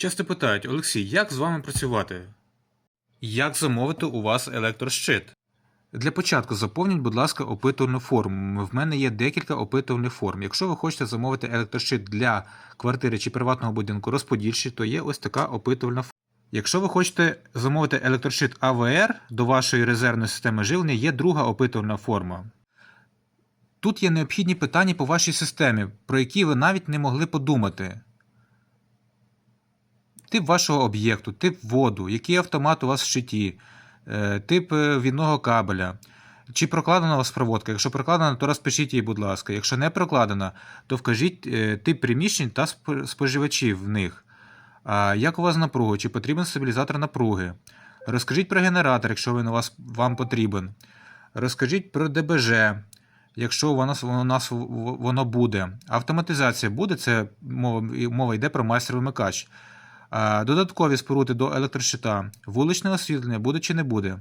Часто питають, Олексій, як з вами працювати? Як замовити у вас електрощит? Для початку заповніть, будь ласка, опитувальну форму. В мене є декілька опитувальних форм. Якщо ви хочете замовити електрощит для квартири чи приватного будинку розподільчий, то є ось така опитувальна форма. Якщо ви хочете замовити електрощит АВР до вашої резервної системи живлення, є друга опитувальна форма. Тут є необхідні питання по вашій системі, про які ви навіть не могли подумати. Тип вашого об'єкту, тип воду, який автомат у вас в щиті, е, тип е, відного кабеля. Чи прокладена у вас проводка? Якщо прокладена, то розпишіть її, будь ласка. Якщо не прокладена, то вкажіть е, тип приміщень та споживачів в них. Як у вас з напругою? Чи потрібен стабілізатор напруги? Розкажіть про генератор, якщо він у вас вам потрібен. Розкажіть про ДБЖ, якщо у нас у нас воно буде. Автоматизація буде, це мова, мова йде про майстер-вимикач. А, Додаткові споруди до електрощита, вуличне освітлення буде чи не буде.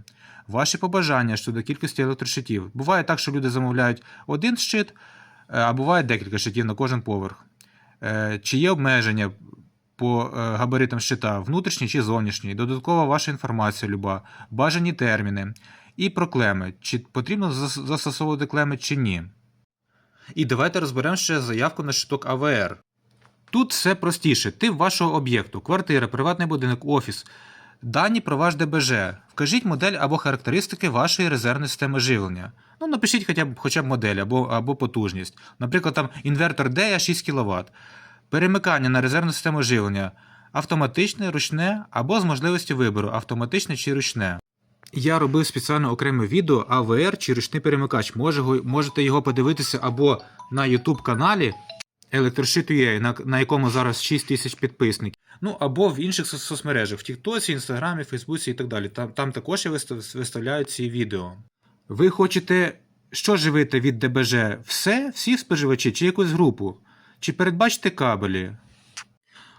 Ваші побажання щодо кількості електрощитів. Буває так, що люди замовляють один щит, е, а буває декілька щитів на кожен поверх. Е, Чи є обмеження по е, габаритам щита, внутрішній чи зовнішній, додаткова ваша інформація, люба, бажані терміни. І про клеми. Чи потрібно застосовувати клеми чи ні. І давайте розберемо ще заявку на щиток АВР. Тут все простіше. Тип вашого об'єкту, квартира, приватний будинок, офіс. Дані про ваш ДБЖ. Вкажіть модель або характеристики вашої резервної системи живлення. Ну, напишіть хоча б, хоча б модель або, або потужність. Наприклад, там інвертор DEA 6 кВт. Перемикання на резервну систему живлення. Автоматичне, ручне або з можливістю вибору автоматичне чи ручне. Я робив спеціально окреме відео АВР чи ручний перемикач. Може, можете його подивитися або на YouTube каналі Electroshit.ua, на, на якому зараз 6 тисяч підписників. Ну або в інших соцмережах, в Тіктосі, Інстаграмі, Фейсбуці і так далі. Там, там також я вистав- виставляю ці відео. Ви хочете що живити від ДБЖ? Все, всі споживачі, чи якусь групу? Чи передбачите кабелі?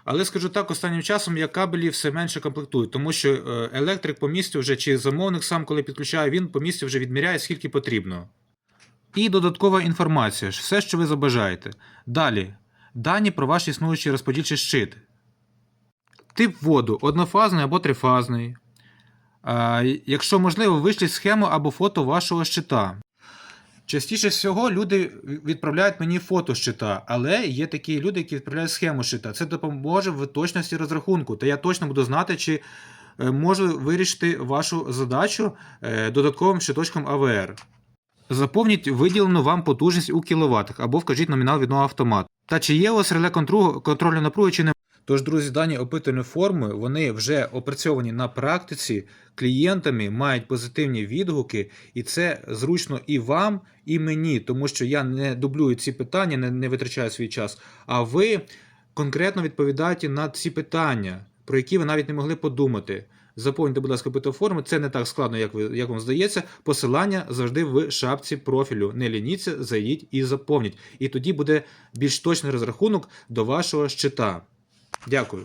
Але скажу так, останнім часом я кабелі все менше комплектую, тому що е, електрик по місті вже чи замовник сам, коли підключає, він по місті вже відміряє, скільки потрібно. І додаткова інформація, все, що ви забажаєте. Далі. Дані про ваш існуючий розподільчий щит. Тип воду однофазний або трифазний. Якщо можливо, вишліть схему або фото вашого щита. Частіше всього люди відправляють мені фото щита, але є такі люди, які відправляють схему щита. Це допоможе в точності розрахунку, та я точно буду знати, чи е, можу вирішити вашу задачу е, додатковим щиточком АВР. Заповніть виділену вам потужність у кіловатах або вкажіть номінал відного автомату. Та чи є у вас реле контролю напруги чи не. Тож, друзі, дані опитувальні форми вони вже опрацьовані на практиці клієнтами, мають позитивні відгуки, і це зручно і вам, і мені, тому що я не дублюю ці питання, не, не витрачаю свій час. А ви конкретно відповідаєте на ці питання, про які ви навіть не могли подумати. Заповнюйте, будь ласка, опитувальну форму. Це не так складно, як ви як вам здається. Посилання завжди в шапці профілю. Не лініться, зайдіть і заповніть. І тоді буде більш точний розрахунок до вашого щита. Дякую.